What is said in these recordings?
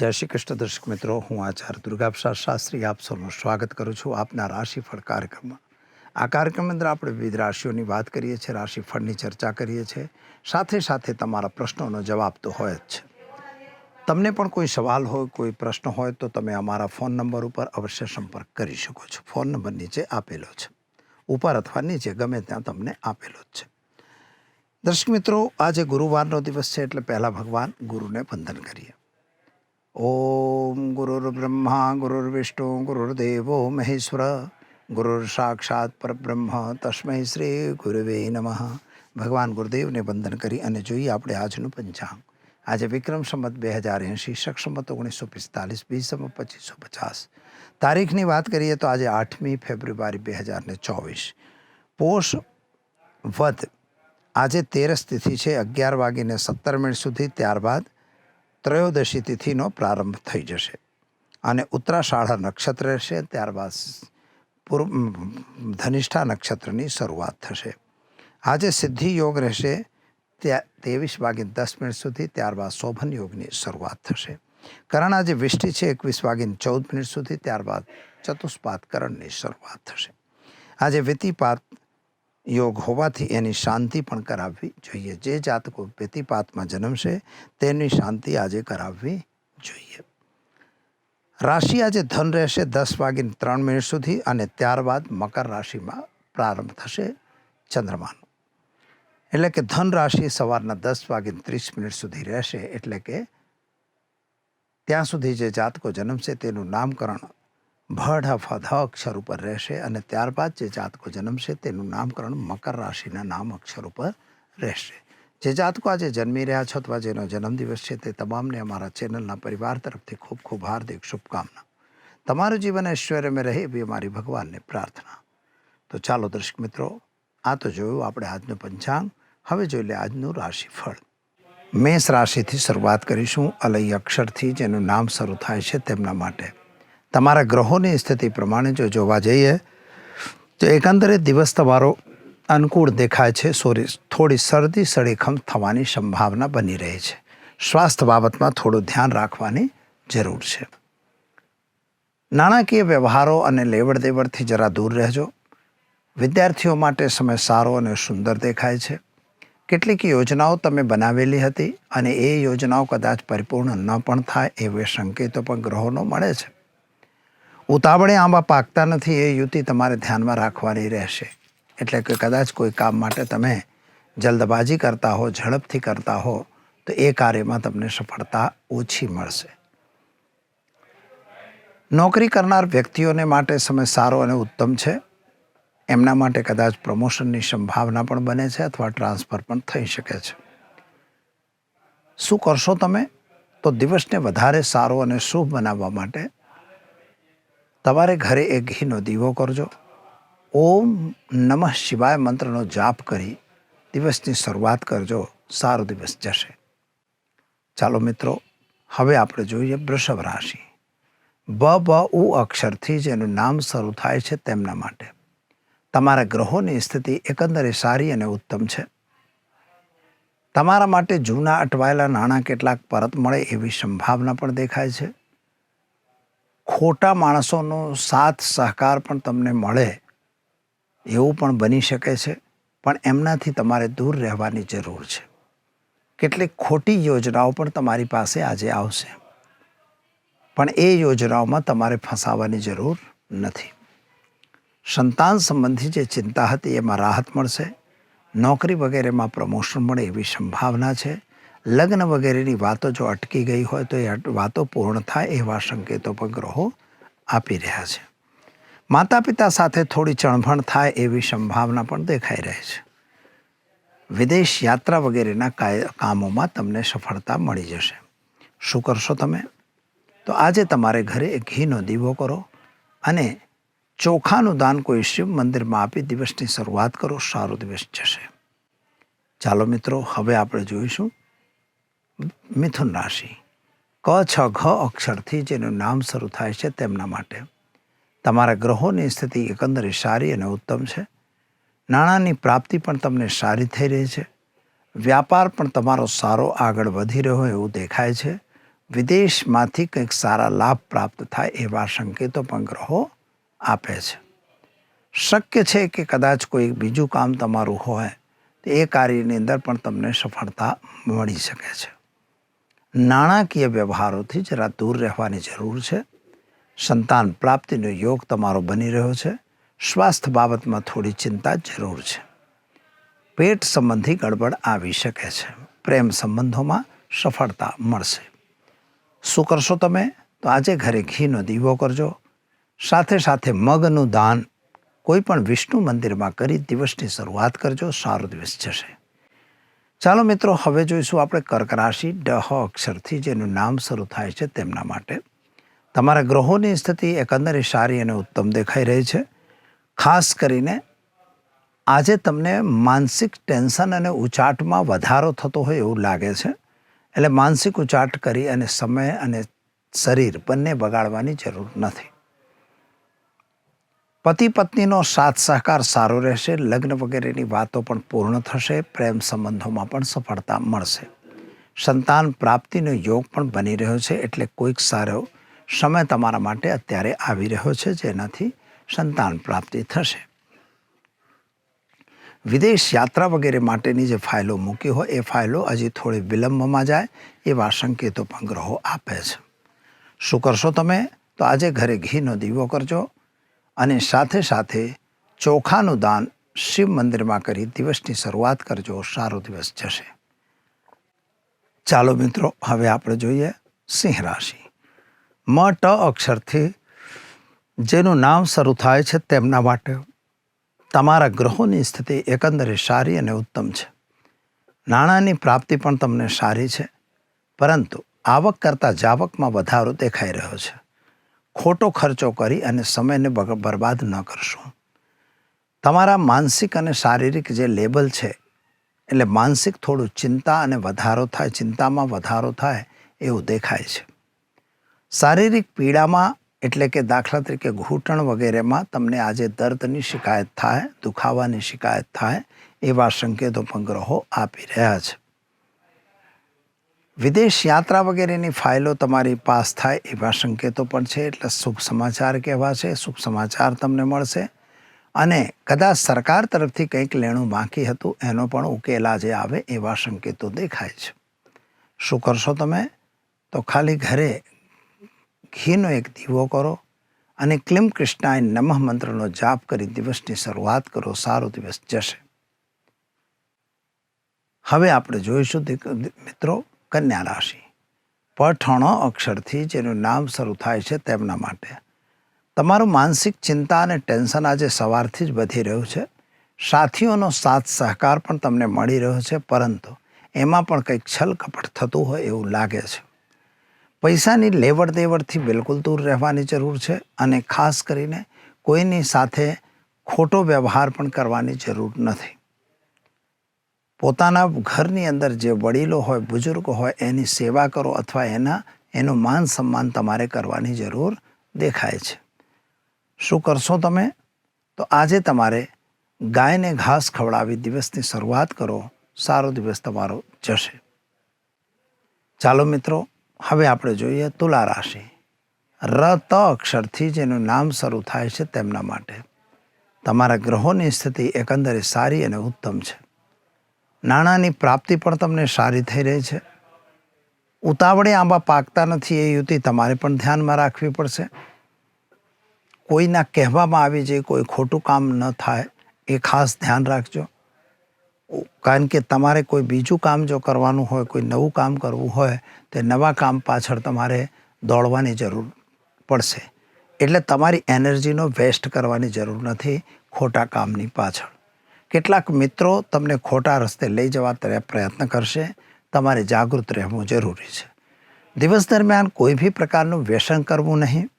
જય શ્રી કૃષ્ણ દર્શક મિત્રો, હું આચાર્ય દુર્ગાપ્રસાદ શાસ્ત્રી, આપ સૌનું સ્વાગત કરું છું આપના રાશિફળ કાર્યક્રમમાં. આ કાર્યક્રમ અંદર આપણે વિવિધ રાશિઓની વાત કરીએ છીએ, રાશિફળની ચર્ચા કરીએ છીએ, સાથે સાથે તમારા પ્રશ્નોનો જવાબ તો હોય જ છે. તમને પણ કોઈ સવાલ હોય, કોઈ પ્રશ્ન હોય તો તમે અમારા ફોન નંબર ઉપર અવશ્ય સંપર્ક કરી શકો છો. ફોન નંબર નીચે આપેલો છે. ઉપર અથવા નીચે ગમે ત્યાં તમને આપેલો જ છે. દર્શક મિત્રો, આજે ગુરુવારનો દિવસ છે એટલે પહેલાં ભગવાન ગુરુને વંદન કરીએ. ઓમ ગુરુર્બ્રહ્મા ગુરુર્વિષ્ણુ ગુરુર્દેવો મહેશ્વર ગુરુર સાક્ષાત પરબ્રહ્મ તસ્મૈ શ્રી ગુરુવે નમઃ ભગવાન ગુરુદેવને વંદન કરી અને જોઈએ આપણે આજનું પંચાંગ આજે વિક્રમ સંમત બે હજાર એંશી સક્ષમત ઓગણીસો પિસ્તાલીસ બીસમ પચીસો પચાસ તારીખની વાત કરીએ તો આજે આઠમી ફેબ્રુઆરી બે હજાર ને ચોવીસ પોષ વધ આજે તેરસ તિથિ છે અગિયાર વાગીને સત્તર મિનિટ સુધી ત્યારબાદ ત્રયોદશી તિથિનો પ્રારંભ થઈ જશે. અને ઉત્તરાષાઢ નક્ષત્ર રહેશે, ત્યારબાદ પૂર્વ ધનિષ્ઠા નક્ષત્રની શરૂઆત થશે. આજે સિદ્ધિ યોગ રહેશે, ત્યાં, ત્રેવીસ વાગે દસ મિનિટ સુધી, ત્યારબાદ શોભન યોગની શરૂઆત થશે. કરણ આજે વિષ્ટિ છે, એકવીસ વાગીને ચૌદ મિનિટ સુધી, ત્યારબાદ ચતુષ્પાત કરણની શરૂઆત થશે. આજે વ્યતિપાત યોગ હોવાથી એની શાંતિ પણ કરાવવી જોઈએ. જે જાતકો વ્યતિપાતમાં જન્મશે, તેની શાંતિ આજે કરાવવી જોઈએ. રાશિ આજે ધન રહેશે દસ વાગીને ત્રણ મિનિટ સુધી અને ત્યારબાદ મકર રાશિમાં પ્રારંભ થશે ચંદ્રમાનો. એટલે કે ધન રાશિ સવારના દસ વાગીને ત્રીસ મિનિટ સુધી રહેશે. એટલે કે ત્યાં સુધી જે જાતકો જન્મશે તેનું નામકરણ ભઢ અથવા ધ અક્ષર ઉપર રહેશે અને ત્યારબાદ જે જાતકો જન્મશે તેનું નામકરણ મકર રાશિના નામ અક્ષર ઉપર રહેશે. જે જાતકો આજે જન્મી રહ્યા છો અથવા જેનો જન્મદિવસ છે તે તમામને અમારા ચેનલના પરિવાર તરફથી ખૂબ ખૂબ હાર્દિક શુભકામના. તમારું જીવન ઐશ્વર્યમાં રહે એવી અમારી ભગવાનને પ્રાર્થના. તો ચાલો દર્શક મિત્રો, આ તો જોયું આપણે આજનું પંચાંગ. હવે જોઈ લે આજનું રાશિફળ. મેષ રાશિથી શરૂઆત કરીશું. અલય અક્ષરથી જેનું નામ શરૂ થાય છે તેમના માટે. તમારા ગ્રહોની સ્થિતિ પ્રમાણે જો જોવા જઈએ, તો એકંદરે દિવસ તમારો અનુકૂળ દેખાય છે. સોરી, થોડી શરદી સળીખમ થવાની સંભાવના બની રહી છે. સ્વાસ્થ્ય બાબતમાં થોડું ધ્યાન રાખવાની જરૂર છે. નાણાકીય વ્યવહારો અને લેવડ દેવડથી જરા દૂર રહેજો. વિદ્યાર્થીઓ માટે સમય સારો અને સુંદર દેખાય છે. કેટલીક યોજનાઓ તમે બનાવેલી હતી અને એ યોજનાઓ કદાચ પરિપૂર્ણ ન પણ થાય એવા સંકેતો પણ ગ્રહોનો મળે છે. ઉતાવળે આંબા પાકતા નથી એ યુતિ તમારે ધ્યાનમાં રાખવાની રહેશે. એટલે કે કદાચ કોઈ કામ માટે તમે જલ્દબાજી કરતા હો, ઝડપથી કરતા હો, તો એ કાર્યમાં તમને સફળતા ઓછી મળશે. નોકરી કરનાર વ્યક્તિઓને માટે સમય સારો અને ઉત્તમ છે. એમના માટે કદાચ પ્રમોશનની સંભાવના પણ બને છે અથવા ટ્રાન્સફર પણ થઈ શકે છે. શું કરશો તમે? તો દિવસને વધારે સારો અને શુભ બનાવવા માટે તમારે ઘરે એક ઘીનો દીવો કરજો. ઓમ નમઃ શિવાય મંત્રનો જાપ કરી દિવસની શરૂઆત કરજો. સારો દિવસ જશે. ચાલો મિત્રો, હવે આપણે જોઈએ વૃષભ રાશિ. બ બ, ઉ અક્ષરથી જેનું નામ શરૂ થાય છે તેમના માટે. તમારા ગ્રહોની સ્થિતિ એકંદરે સારી અને ઉત્તમ છે. તમારા માટે જૂના અટવાયેલા નાણાં કેટલાક પરત મળે એવી સંભાવના પણ દેખાય છે. ખોટા માણસોનો સાથ, સહકાર પણ તમને મળે એવું પણ બની શકે છે, પણ એમનાથી તમારે દૂર રહેવાની જરૂર છે. કેટલીક ખોટી યોજનાઓ પણ તમારી પાસે આજે આવશે. પણ એ યોજનાઓમાં તમારે ફસાવાની જરૂર નથી. સંતાન સંબંધી જે ચિંતા હતી એમાં રાહત મળશે. નોકરી વગેરેમાં પ્રમોશન મળે એવી સંભાવના છે. લગ્ન વગેરેની વાતો જો અટકી ગઈ હોય તો એ વાતો પૂર્ણ થાય એવા સંકેતો પણ ગ્રહો આપી રહ્યા છે. માતા પિતા સાથે થોડી ચણભણ થાય એવી સંભાવના પણ દેખાઈ રહી છે. વિદેશ યાત્રા વગેરેના કામોમાં તમને સફળતા મળી જશે. શું કરશો તમે? તો આજે તમારે ઘરે ઘીનો દીવો કરો અને ચોખાનું દાન કોઈ શિવ મંદિરમાં આપી દિવસની શરૂઆત કરો, સારો દિવસ જશે. ચાલો મિત્રો, હવે આપણે જોઈશું મિથુન રાશિ ક, છ, ઘ, અક્ષરથી જેનું નામ શરૂ થાય છે તેમના માટે. તમારા ગ્રહોની સ્થિતિ એકંદરે સારી અને ઉત્તમ છે. નાણાંની પ્રાપ્તિ પણ તમને સારી થઈ રહી છે. વ્યાપાર પણ તમારો સારો આગળ વધી રહ્યો એવું દેખાય છે. વિદેશમાંથી કંઈક સારા લાભ પ્રાપ્ત થાય એવા સંકેતો પણ ગ્રહો આપે છે. શક્ય છે કે કદાચ કોઈ બીજું કામ તમારું હોય તો એ કાર્યની અંદર પણ તમને સફળતા મળી શકે છે. નાણાકીય વ્યવહારોથી જરા દૂર રહેવાની જરૂર છે. સંતાન પ્રાપ્તિનો યોગ તમારો બની રહ્યો છે. સ્વાસ્થ્ય બાબતમાં થોડી ચિંતા જરૂર છે. પેટ સંબંધી ગડબડ આવી શકે છે. પ્રેમ સંબંધોમાં સફળતા મળશે. શું કરશો તમે? તો આજે ઘરે ઘીનો દીવો કરજો. સાથે સાથે મગનું દાન. કોઈ પણ વિષ્ણુ મંદિરમાં કરી દિવસની શરૂઆત કરજો. સારો દિવસ જશે. ચાલો મિત્રો, હવે જોઈશું આપણે કર્ક રાશિ ડહ અક્ષરથી જેનું નામ શરૂ થાય છે તેમના માટે. તમારા ગ્રહોની સ્થિતિ એકંદરે સારી અને ઉત્તમ દેખાઈ રહી છે. ખાસ કરીને આજે તમને માનસિક ટેન્શન અને ઉચાટમાં વધારો થતો હોય એવું લાગે છે. એટલે માનસિક ઉચાટ કરી અને સમય અને શરીર બંને બગાડવાની જરૂર નથી. પતિ પત્નીનો સાથ સહકાર સારો રહેશે, લગ્ન વગેરેની વાતો પણ પૂર્ણ થશે, પ્રેમ સંબંધોમાં પણ સફળતા મળશે. સંતાન પ્રાપ્તિનો યોગ પણ બની રહ્યો છે, એટલે કોઈક સારો સમય તમારા માટે અત્યારે આવી રહ્યો છે, જેનાથી સંતાન પ્રાપ્તિ થશે. વિદેશ યાત્રા વગેરે માટેની જે ફાઇલો મૂકી હોય, એ ફાઇલો હજી થોડી વિલંબમાં જાય, એવા સંકેતો પણ ગ્રહો આપે છે. શું કરશો તમે? તો આજે ઘરે ઘીનો દીવો કરજો. અને સાથે સાથે ચોખાનું દાન શિવ મંદિરમાં કરી દિવસની શરૂઆત કરજો. સારો દિવસ જશે. ચાલો મિત્રો, હવે આપણે જોઈએ સિંહ રાશિ. મ, ટ અક્ષરથી જેનું નામ શરૂ થાય છે તેમના માટે તમારા ગ્રહોની સ્થિતિ એકંદરે સારી અને ઉત્તમ છે. નાણાંની પ્રાપ્તિ પણ તમને સારી છે, પરંતુ આવક કરતાં જાવકમાં વધારો દેખાઈ રહ્યો છે. ખોટો ખર્ચો કરી અને સમયને બરબાદ ન કરશો. તમારા માનસિક અને શારીરિક જે લેબલ છે, એટલે માનસિક થોડું ચિંતા અને વધારો થાય, ચિંતામાં વધારો થાય એવું દેખાય છે. શારીરિક પીડામાં, એટલે કે દાખલા તરીકે ઘૂંટણ વગેરેમાં તમને આજે દર્દની શિકાયત થાય, દુખાવાની શિકાયત થાય, એવા સંકેતો પણ ગ્રહો આપી રહ્યા છે. વિદેશ યાત્રા વગેરેની ફાઇલો તમારી પાસ થાય એવા સંકેતો પણ છે, એટલે શુભ સમાચાર કહેવા છે, શુભ સમાચાર તમને મળશે. અને કદાચ સરકાર તરફથી કંઈક લેણું બાકી હતું, એનો પણ ઉકેલ આજે આવે એવા સંકેતો દેખાય છે. શું કરશો તમે? તો ખાલી ઘરે ઘીનો એક દીવો કરો અને ક્લિમ કૃષ્ણાય નમઃ મંત્રનો જાપ કરી દિવસની શરૂઆત કરો, સારો દિવસ જશે. હવે આપણે જોઈશું મિત્રો કન્યા રાશિ. પઠણ અક્ષરથી જેનું નામ શરૂ થાય છે તેમના માટે. તમારું માનસિક ચિંતા અને ટેન્શન આજે સવારથી જ વધી રહ્યું છે. સાથીઓનો સાથ સહકાર પણ તમને મળી રહ્યો છે, પરંતુ એમાં પણ કંઈક છલ કપટ થતું હોય એવું લાગે છે. પૈસાની લેવડ દેવડથી બિલકુલ દૂર રહેવાની જરૂર છે અને ખાસ કરીને કોઈની સાથે ખોટો વ્યવહાર પણ કરવાની જરૂર નથી. પોતાના ઘરની અંદર જે વડીલો હોય, બુઝુર્ગો હોય, એની સેવા કરો અથવા એના, એનું માન સન્માન તમારે કરવાની જરૂર દેખાય છે. શું કરશો તમે? તો આજે તમારે ગાયને ઘાસ ખવડાવી દિવસની શરૂઆત કરો. સારો દિવસ તમારો જશે. ચાલો મિત્રો, હવે આપણે જોઈએ તુલા રાશિ. ર ત અક્ષરથી જેનું નામ શરૂ થાય છે તેમના માટે. તમારા ગ્રહોની સ્થિતિ એકંદરે સારી અને ઉત્તમ છે. નાણાંની પ્રાપ્તિ પણ તમને સારી થઈ રહી છે. ઉતાવળે આંબા પાકતા નથી એ યુતિ તમારે પણ ધ્યાનમાં રાખવી પડશે. કોઈના કહેવામાં આવી જાય, કોઈ ખોટું કામ ન થાય, એ ખાસ ધ્યાન રાખજો. કારણ કે તમારે કોઈ બીજું કામ જો કરવાનું હોય, કોઈ નવું કામ કરવું હોય, તે નવા કામ પાછળ તમારે દોડવાની જરૂર પડશે. એટલે તમારી એનર્જીનો વેસ્ટ કરવાની જરૂર નથી ખોટા કામની પાછળ. કેટલાક મિત્રો તમને ખોટા રસ્તે લઈ જવા પ્રયત્ન કરશે. તમારે જાગૃત રહેવું જરૂરી છે. દિવસ દરમિયાન કોઈ બી પ્રકારનું વ્યસન કરવું નહીં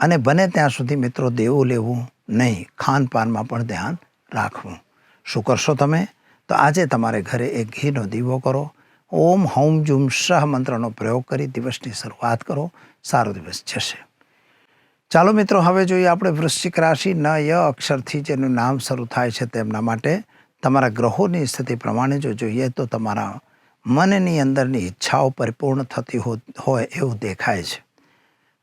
અને બને ત્યાં સુધી મિત્રો દેવું લેવું નહીં. ખાનપાનમાં પણ ધ્યાન રાખવું. શું કરશો તમે? તો આજે તમારે ઘરે એક ઘીનો દીવો કરો. ઓમ હોમ જુમ સહ મંત્રનો પ્રયોગ કરી દિવસની શરૂઆત કરો. સારો દિવસ જશે. ચાલો મિત્રો, હવે જોઈએ આપણે વૃશ્ચિક રાશિ ન ય અક્ષરથી જેનું નામ શરૂ થાય છે તેમના માટે. તમારા ગ્રહોની સ્થિતિ પ્રમાણે જો જોઈએ તો તમારા મનની અંદરની ઈચ્છાઓ પરિપૂર્ણ થતી હોય એવું દેખાય છે.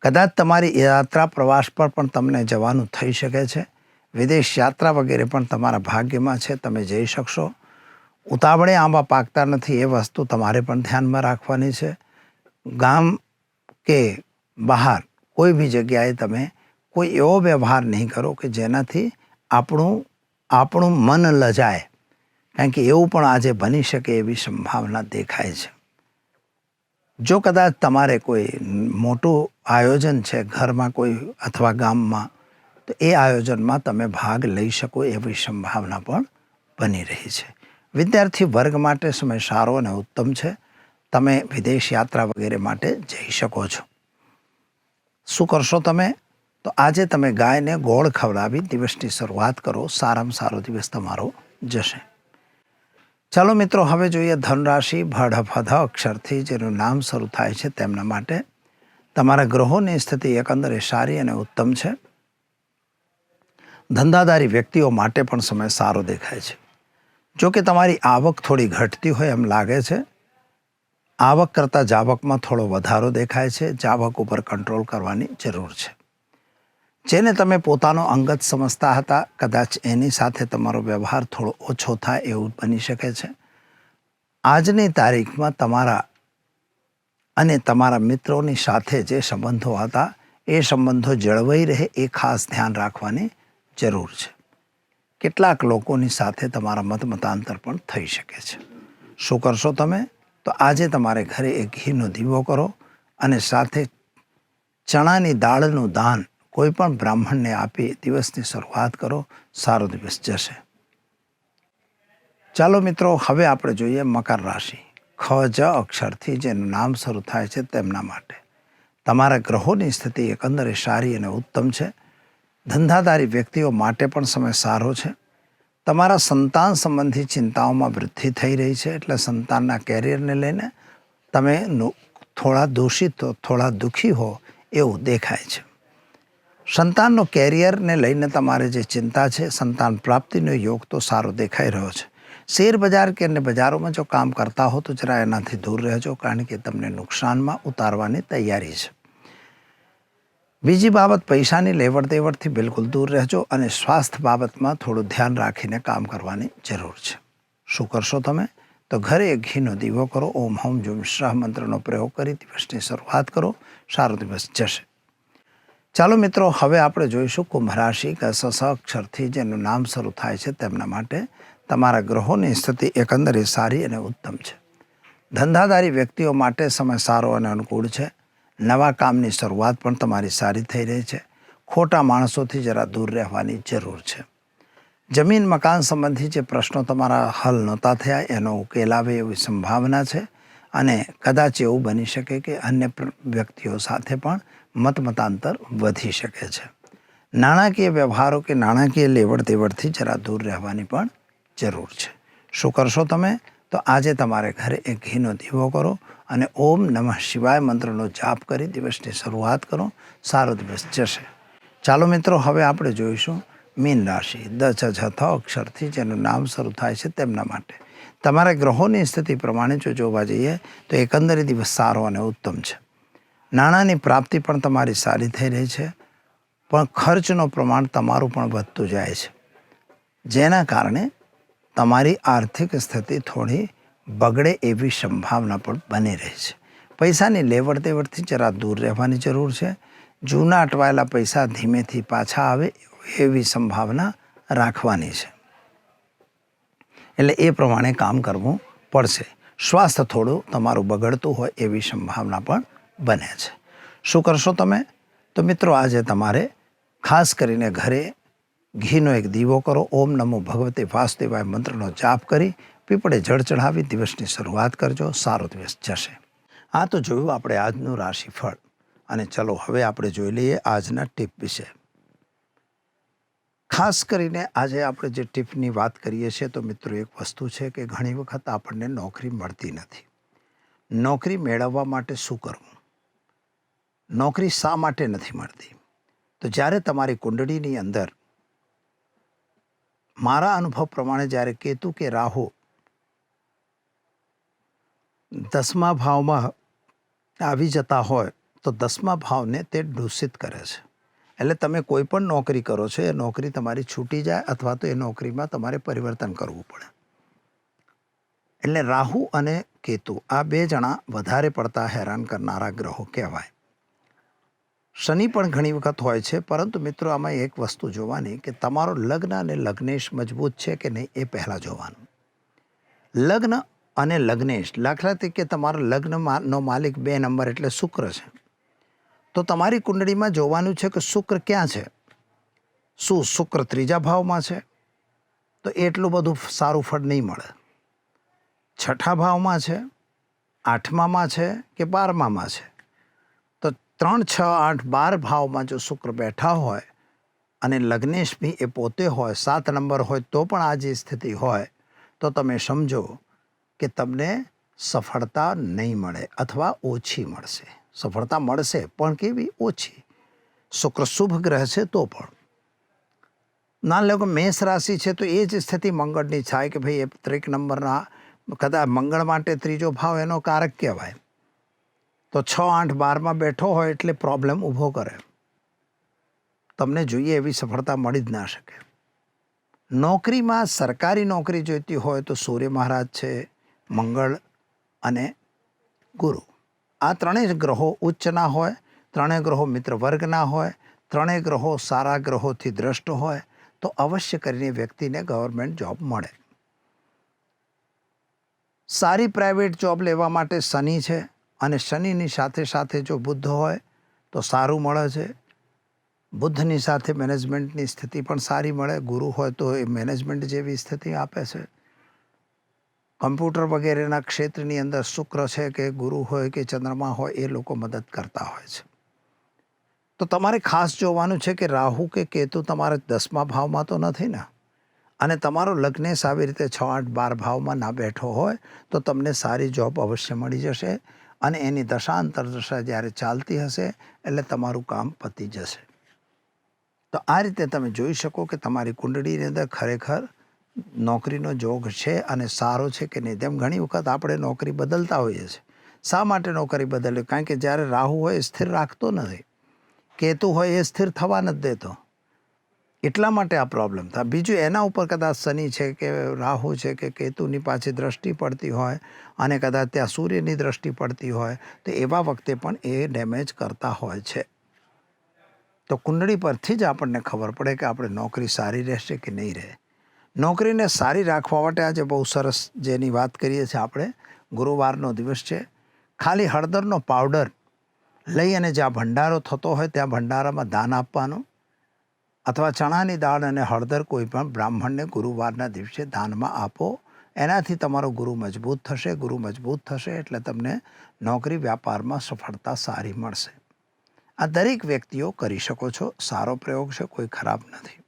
કદાચ તમારી યાત્રા પ્રવાસ પર પણ તમને જવાનું થઈ શકે છે. વિદેશ યાત્રા વગેરે પણ તમારા ભાગ્યમાં છે, તમે જઈ શકશો. ઉતાવળે આંબા પાકતા નથી એ વસ્તુ તમારે પણ ધ્યાનમાં રાખવાની છે. ગામ કે બહાર કોઈ બી જગ્યાએ તમે કોઈ એવો વ્યવહાર નહીં કરો કે જેનાથી આપણું આપણું મન લજાય. કારણ કે એવું પણ આજે બની શકે એવી સંભાવના દેખાય છે. જો કદાચ તમારે કોઈ મોટું આયોજન છે ઘરમાં કોઈ અથવા ગામમાં, તો એ આયોજનમાં તમે ભાગ લઈ શકો એવી સંભાવના પણ બની રહી છે. વિદ્યાર્થી વર્ગ માટે સમય સારો અને ઉત્તમ છે. તમે વિદેશ યાત્રા વગેરે માટે જઈ શકો છો. શું કરશો તમે? તો આજે તમે ગાયને ગોળ ખવડાવી દિવસની શરૂઆત કરો. સારામાં સારો દિવસ તમારો જશે. ચાલો મિત્રો, હવે જોઈએ ધનરાશિ ભડફધ અક્ષરથી જેનું નામ શરૂ થાય છે તેમના માટે. તમારા ગ્રહોની સ્થિતિ એકંદરે સારી અને ઉત્તમ છે. ધંધાદારી વ્યક્તિઓ માટે પણ સમય સારો દેખાય છે. જો કે તમારી આવક થોડી ઘટતી હોય એમ લાગે છે. આવક કરતાં જાવકમાં થોડો વધારો દેખાય છે. જાવક ઉપર કંટ્રોલ કરવાની જરૂર છે. જેને તમે પોતાનો અંગત સમજતા હતા, કદાચ એની સાથે તમારો વ્યવહાર થોડો ઓછો થાય એવું બની શકે છે. આજની તારીખમાં તમારા અને તમારા મિત્રોની સાથે જે સંબંધો હતા, એ સંબંધો જળવાઈ રહે એ ખાસ ધ્યાન રાખવાની જરૂર છે. કેટલાક લોકોની સાથે તમારા મત મતાંતર પણ થઈ શકે છે. શું કરશો તમે? તો આજે તમારે ઘરે એક ઘીનો દીવો કરો અને સાથે ચણાની દાળનું દાન કોઈ પણ બ્રાહ્મણને આપી દિવસની શરૂઆત કરો. સારો દિવસ જશે. ચાલો મિત્રો, હવે આપણે જોઈએ મકર રાશિ. ખ, જ અક્ષરથી જેનું નામ શરૂ થાય છે તેમના માટે. તમારા ગ્રહોની સ્થિતિ એકંદરે સારી અને ઉત્તમ છે. ધંધાદારી વ્યક્તિઓ માટે પણ સમય સારો છે. તમારા સંતાન સંબંધી ચિંતાઓમાં વૃદ્ધિ થઈ રહી છે એટલે સંતાનના કેરિયરને લઈને તમે થોડા દોષિત હો, થોડા દુઃખી હો એવું દેખાય છે. સંતાનનો કેરિયરને લઈને તમારે જે ચિંતા છે, સંતાન પ્રાપ્તિનો યોગ તો સારો દેખાઈ રહ્યો છે. શેર બજાર કે અન્ય બજારોમાં જો કામ કરતા હો તો જરા એનાથી દૂર રહેજો કારણ કે તમને નુકસાનમાં ઉતારવાની તૈયારી છે. બીજી બાબત, પૈસાની લેવડ દેવડથી બિલકુલ દૂર રહેજો અને સ્વાસ્થ્ય બાબતમાં થોડું ધ્યાન રાખીને કામ કરવાની જરૂર છે. શું કરશો તમે? તો ઘરે એક ઘીનો દીવો કરો, ઓમ હોમ જુમ શ્રહ મંત્રનો પ્રયોગ કરી દિવસની શરૂઆત કરો, સારો દિવસ જશે. ચાલો મિત્રો, હવે આપણે જોઈશું કુંભ રાશિ કે સસાક્ષરથી જેનું નામ શરૂ થાય છે તેમના માટે તમારા ગ્રહોની સ્થિતિ એકંદરે સારી અને ઉત્તમ છે. ધંધાદારી વ્યક્તિઓ માટે સમય સારો અને અનુકૂળ છે. નવા કામની શરૂઆત પણ તમારી સારી થઈ રહી છે. ખોટા માણસોથી જરા દૂર રહેવાની જરૂર છે. જમીન મકાન સંબંધી જે પ્રશ્નો તમારા હલ નહોતા થયા, એનો ઉકેલ આવે એવી સંભાવના છે અને કદાચ એવું બની શકે કે અન્ય વ્યક્તિઓ સાથે પણ મતમતાંતર વધી શકે છે. નાણાકીય વ્યવહારો કે નાણાકીય લેવડ દેવડથી જરા દૂર રહેવાની પણ જરૂર છે. શું કરશો તમે? તો આજે તમારે ઘરે એક ઘીનો દીવો કરો અને ઓમ નમઃ શિવાય મંત્રનો જાપ કરી દિવસની શરૂઆત કરો. સારો દિવસ જશે. ચાલો મિત્રો, હવે આપણે જોઈશું મીન રાશિ. દ છ છ થ અક્ષરથી જેનું નામ શરૂ થાય છે તેમના માટે. તમારા ગ્રહોની સ્થિતિ પ્રમાણે જો જોવા જઈએ, તો એકંદરે દિવસ સારો અને ઉત્તમ છે. નાણાંની પ્રાપ્તિ પણ તમારી સારી થઈ રહી છે, પણ ખર્ચનું પ્રમાણ તમારું પણ વધતું જાય છે. જેના કારણે તમારી આર્થિક સ્થિતિ થોડી બગડે એવી સંભાવના પણ બની રહી છે. પૈસાની લેવડ દેવડથી જરા દૂર રહેવાની જરૂર છે. જૂના અટવાયેલા પૈસા ધીમેથી પાછા આવે એવી સંભાવના રાખવાની છે. એટલે એ પ્રમાણે કામ કરવું પડશે. સ્વાસ્થ્ય થોડું તમારું બગડતું હોય એવી સંભાવના પણ બને છે. શું કરશો તમે? તો મિત્રો, આજે તમારે ખાસ કરીને ઘરે ઘીનો એક દીવો કરો. ઓમ નમો ભગવતે વાસુદેવાય મંત્રનો જાપ કરી પીપળે જળ ચઢાવી દિવસની શરૂઆત કરજો. સારો દિવસ જશે. આ તો જોયું આપણે આજનું રાશિફળ. અને ચલો, હવે આપણે જોઈ લઈએ આજના ટીપ વિશે. ખાસ કરીને આજે આપણે જે ટીપની વાત કરીએ છીએ, તો મિત્રો એક વસ્તુ છે કે ઘણી વખત આપણને નોકરી મળતી નથી. નોકરી મેળવવા માટે શું કરવું? નોકરી શા માટે નથી મળતી? તો જ્યારે તમારી કુંડળીની અંદર, મારા અનુભવ પ્રમાણે જ્યારે કેતુ કે, રાહુ દસમા ભાવમાં આવી જતા હોય, તો દસમા ભાવને તે દૂષિત કરે છે. એટલે તમે કોઈ પણ નોકરી કરો છો, એ નોકરી તમારી છૂટી જાય અથવા તો એ નોકરીમાં તમારે પરિવર્તન કરવું પડે. એટલે રાહુ અને કેતુ આ બે જણા વધારે પડતા હેરાન કરનારા ગ્રહો કહેવાય. શનિ પણ ઘણી વખત હોય છે, પરંતુ મિત્રો આમાં એક વસ્તુ જોવાની કે તમારો લગ્ન અને લગ્નેશ મજબૂત છે કે નહીં એ પહેલાં જોવાનું. લગ્ન અને લગ્નેશ. દાખલા તરીકે તમારા લગ્નનો માલિક બે નંબર એટલે શુક્ર છે. તો તમારી કુંડળીમાં જોવાનું છે કે શુક્ર ક્યાં છે? શું શુક્ર ત્રીજા ભાવમાં છે? તો એટલું બધું સારું ફળ નહીં મળે. છઠ્ઠા ભાવમાં છે, આઠમામાં છે કે બારમામાં છે? તો ત્રણ, છ, આઠ, બાર ભાવમાં જો શુક્ર બેઠા હોય અને લગ્નેશ બી એ પોતે હોય, સાત નંબર હોય તો પણ આ જે સ્થિતિ હોય, તો તમે સમજો કે તમને સફળતા નહીં મળે અથવા ઓછી મળશે. સફળતા મળશે, પણ કેવી? ઓછી. શુક્ર શુભ ગ્રહ છે તો પણ. ના લોકો મેષ રાશિ છે તો એ જ સ્થિતિ મંગળની થાય કે ભાઈ એ ત્રેક નંબરના કદાચ મંગળ માટે ત્રીજો ભાવ એનો કારક કહેવાય. તો છ, આઠ, બારમાં બેઠો હોય એટલે પ્રોબ્લેમ ઊભો કરે. તમને જોઈએ એવી સફળતા મળી જ ના શકે. નોકરીમાં સરકારી નોકરી જોઈતી હોય તો સૂર્ય મહારાજ છે મંગળ અને ગુરુ. આ ત્રણેય ગ્રહો ઉચ્ચના હોય, ત્રણેય ગ્રહો મિત્ર વર્ગના હોય, ત્રણેય ગ્રહો સારા ગ્રહોથી દ્રષ્ટ હોય, તો અવશ્ય કરીને વ્યક્તિને ગવર્મેન્ટ જોબ મળે. સારી પ્રાઇવેટ જોબ લેવા માટે શનિ છે અને શનિની સાથે સાથે જો બુદ્ધ હોય, તો સારું મળે છે. બુદ્ધની સાથે મેનેજમેન્ટની સ્થિતિ પણ સારી મળે, ગુરુ હોય તો એ મેનેજમેન્ટ જેવી સ્થિતિ આપે છે. કમ્પ્યુટર વગેરેના ક્ષેત્રની અંદર શુક્ર છે કે ગુરુ હોય કે ચંદ્રમા હોય, એ લોકો મદદ કરતા હોય છે. તો તમારે ખાસ જોવાનું છે કે રાહુ કે કેતુ તમારા દસમા ભાવમાં તો નથી ને? અને તમારો લગ્નેશ આવી રીતે છ, આઠ, બાર ભાવમાં ના બેઠો હોય, તો તમને સારી જોબ અવશ્ય મળી જશે અને એની દશાંતર દશા જ્યારે ચાલતી હશે, એટલે તમારું કામ પતી જશે. તો આ રીતે તમે જોઈ શકો કે તમારી કુંડળીની અંદર ખરેખર નોકરીનો જોગ છે અને સારો છે કે નહીં, તેમ ઘણી વખત આપણે નોકરી બદલતા હોઈએ છીએ. શા માટે નોકરી બદલવી કારણ કે જ્યારે રાહુ હોય એ સ્થિર રાખતો નથી. કેતુ હોય એ સ્થિર થવા નથી દેતો. એટલા માટે આ પ્રોબ્લેમ થાય બીજું એના ઉપર કદાચ શનિ છે કે રાહુ છે કે કેતુની પાછી દ્રષ્ટિ પડતી હોય અને કદાચ ત્યાં સૂર્યની દ્રષ્ટિ પડતી હોય, તો એવા વખતે પણ એ ડેમેજ કરતા હોય છે. તો કુંડળી પરથી જ આપણને ખબર પડે કે આપણે નોકરી સારી રહેશે કે નહીં રહે. નોકરીને સારી રાખવા માટે આજે બહુ સરસ જેની વાત કરીએ છીએ આપણે, ગુરુવારનો દિવસ છે. ખાલી હળદરનો પાવડર લઈ અને જ્યાં ભંડારો થતો હોય ત્યાં ભંડારામાં દાન આપવાનું અથવા ચણાની દાળ અને હળદર કોઈ પણ બ્રાહ્મણને ગુરુવારના દિવસે દાનમાં આપો. એનાથી તમારો ગુરુ મજબૂત થશે, ગુરુ મજબૂત થશે એટલે તમને નોકરી વ્યાપારમાં સફળતા સારી મળશે. આ દરેક વ્યક્તિઓ કરી શકો છો, સારો પ્રયોગ છે, કોઈ ખરાબ નથી.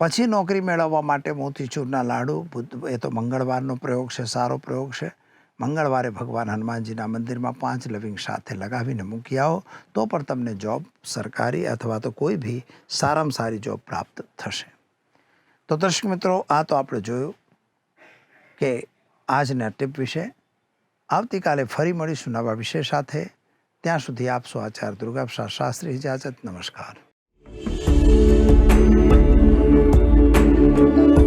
પછી નોકરી મેળવવા માટે મોતીચૂરના લાડુ એ તો મંગળવારનો પ્રયોગ છે, સારો પ્રયોગ છે. મંગળવારે ભગવાન હનુમાનજીના મંદિરમાં પાંચ લવિંગ સાથે લગાવીને મૂકી આવો, તો પણ તમને જોબ સરકારી અથવા તો કોઈ બી સારામાં સારી જોબ પ્રાપ્ત થશે. તો દર્શક મિત્રો, આ તો આપણે જોયું કે આજના ટીપ વિશે. આવતીકાલે ફરી મળીશું નવા વિષય સાથે. ત્યાં સુધી આપશો આચાર્ય દુર્ગાપ્રસાદ શાસ્ત્રી ઇજાજત નમસ્કાર. Thank you.